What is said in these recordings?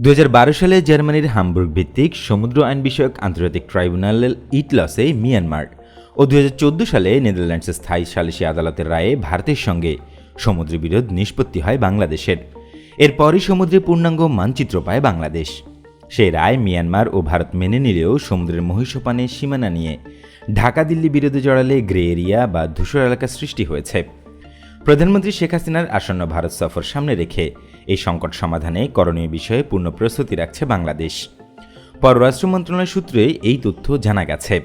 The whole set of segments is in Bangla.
দুই হাজার বারো সালে জার্মানির হামবুর্গ ভিত্তিক সমুদ্র আইন বিষয়ক আন্তর্জাতিক ট্রাইব্যুনাল ইটলসে মিয়ানমার ও দুই হাজার চৌদ্দ সালে নেদারল্যান্ডসের স্থায়ী সালিসি আদালতের রায়ে ভারতের সঙ্গে সমুদ্র বিরোধ নিষ্পত্তি হয় বাংলাদেশের। এরপরই সমুদ্রে পূর্ণাঙ্গ মানচিত্র পায় বাংলাদেশ। সেই রায় মিয়ানমার ও ভারত মেনে নিলেও সমুদ্রের মহিষপানে সীমানা নিয়ে ঢাকা দিল্লি বিরোধে জড়ালে গ্রে এরিয়া বা ধূসর এলাকা সৃষ্টি হয়েছে। প্রধানমন্ত্রী শেখ হাসিনার আসন্ন ভারত সফর সামনে রেখে এই সংকট সমাধানে করণীয় বিষয়ে পূর্ণ প্রস্তুতি রাখছে বাংলাদেশ। পররাষ্ট্র মন্ত্রণালয় সূত্রে এই তথ্য জানা গেছে।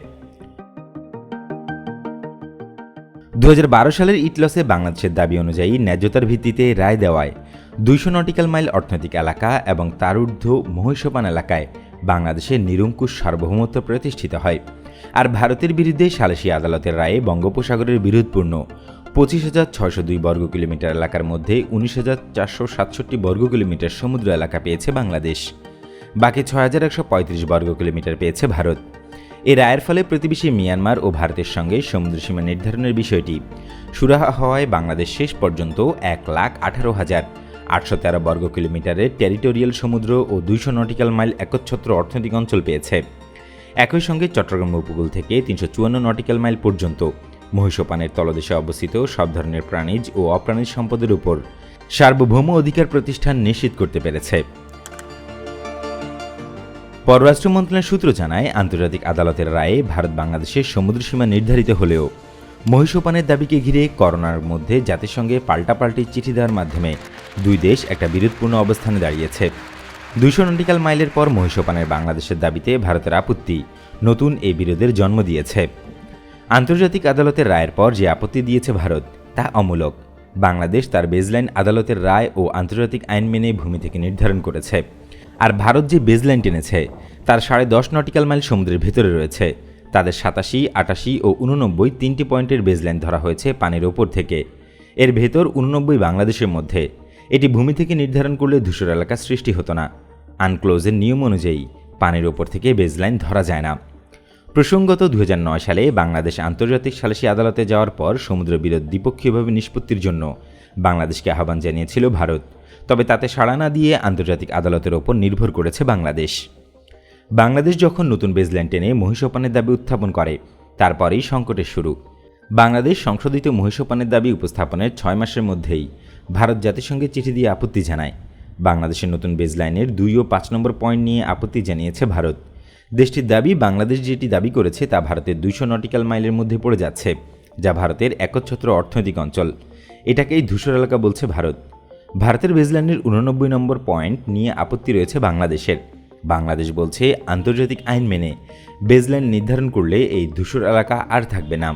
দু হাজার বারো সালের ইটলসে বাংলাদেশের দাবি অনুযায়ী ন্যায্যতার ভিত্তিতে রায় দেওয়ায় দুইশো নটিক্যাল মাইল অর্থনৈতিক এলাকা এবং তার ঊর্ধ্ব মহিষপান এলাকায় বাংলাদেশের নিরঙ্কুশ সার্বভৌমত্ব প্রতিষ্ঠিত হয়। আর ভারতের বিরুদ্ধে সালিসি আদালতের রায়ে বঙ্গোপসাগরের বিরোধপূর্ণ পঁচিশ হাজার ছয়শো দুই বর্গ কিলোমিটার এলাকার মধ্যে উনিশ হাজার চারশো সাতষট্টি বর্গ কিলোমিটার সমুদ্র এলাকা পেয়েছে বাংলাদেশ। বাকি ছয় হাজার একশো পঁয়ত্রিশ বর্গ কিলোমিটার পেয়েছে ভারত। এ রায়ের ফলে প্রতিবেশী মিয়ানমার ও ভারতের সঙ্গে সমুদ্রসীমা নির্ধারণের বিষয়টি সুরাহা হওয়ায় বাংলাদেশ শেষ পর্যন্ত এক লাখ আঠারো হাজার আটশো তেরো বর্গ কিলোমিটারের টেরিটোরিয়াল সমুদ্র ও দুইশো নটিক্যাল মাইল একচ্ছত্র অর্থনৈতিক অঞ্চল পেয়েছে। একই সঙ্গে চট্টগ্রাম উপকূল থেকে তিনশো চুয়ান্ন নটিক্যাল মাইল পর্যন্ত মহিষপানের তলদেশে অবস্থিত সব ধরনের প্রাণীজ ও অপ্রাণীজ সম্পদের উপর সার্বভৌম অধিকার প্রতিষ্ঠান নিশ্চিত করতে পেরেছে। পররাষ্ট্র মন্ত্রণালয়ের সূত্র জানায়, আন্তর্জাতিক আদালতের রায়ে ভারত বাংলাদেশের সমুদ্রসীমা নির্ধারিত হলেও মহিষপানের দাবিকে ঘিরে করোনার মধ্যে জাতিসংঘে পাল্টাপাল্টি চিঠি দেওয়ার মাধ্যমে দুই দেশ একটা বিরোধপূর্ণ অবস্থানে দাঁড়িয়েছে। দুইশো নটিক্যাল মাইলের পর মহিষপানের বাংলাদেশের দাবিতে ভারতের আপত্তি নতুন এই বিরোধের জন্ম দিয়েছে। আন্তর্জাতিক আদালতের রায়ের পর যে আপত্তি দিয়েছে ভারত, তা অমূলক। বাংলাদেশ তার বেজলাইন আদালতের রায় ও আন্তর্জাতিক আইন মেনে ভূমি থেকে নির্ধারণ করেছে। আর ভারত যে বেজলাইন টেনেছে, তার সাড়ে দশ নটিক্যাল মাইল সমুদ্রের ভেতরে রয়েছে। তাদের সাতাশি, আটাশি ও উননব্বই তিনটি পয়েন্টের বেজলাইন ধরা হয়েছে পানির ওপর থেকে। এর ভেতর উননব্বই বাংলাদেশের মধ্যে। এটি ভূমি থেকে নির্ধারণ করলে ধূসর এলাকা সৃষ্টি হতো না। আনক্লোজের নিয়ম অনুযায়ী, পানির ওপর থেকে বেজলাইন ধরা যায় না। প্রসঙ্গত দু হাজার নয় সালে বাংলাদেশ আন্তর্জাতিক সালিসি আদালতে যাওয়ার পর সমুদ্র বিরোধ দ্বিপক্ষীয়ভাবে নিষ্পত্তির জন্য বাংলাদেশকে আহ্বান জানিয়েছিল ভারত। তবে তাতে সাড়া না দিয়ে আন্তর্জাতিক আদালতের ওপর নির্ভর করেছে বাংলাদেশ। বাংলাদেশ যখন নতুন বেজল্যান্ড টেনে মহিষপানের দাবি উত্থাপন করে, তারপরেই সংকটের শুরু। বাংলাদেশ সংশোধিত মহিষপানের দাবি উপস্থাপনের ছয় মাসের মধ্যেই ভারত জাতিসংঘে চিঠি দিয়ে আপত্তি জানায়। বাংলাদেশের নতুন বেজলাইনের দুই ও পাঁচ নম্বর পয়েন্ট নিয়ে আপত্তি জানিয়েছে ভারত। দেশটির দাবি, বাংলাদেশ যেটি দাবি করেছে তা ভারতের দুইশো নটিক্যাল মাইলের মধ্যে পড়ে যাচ্ছে, যা ভারতের একচ্ছত্র অর্থনৈতিক অঞ্চল। এটাকেই ধূসর এলাকা বলছে ভারত। ভারতের বেজল্যান্ডের উননব্বই নম্বর পয়েন্ট নিয়ে আপত্তি রয়েছে বাংলাদেশের। বাংলাদেশ বলছে, আন্তর্জাতিক আইন মেনে বেজল্যান্ড নির্ধারণ করলে এই ধূসর এলাকা আর থাকবে না।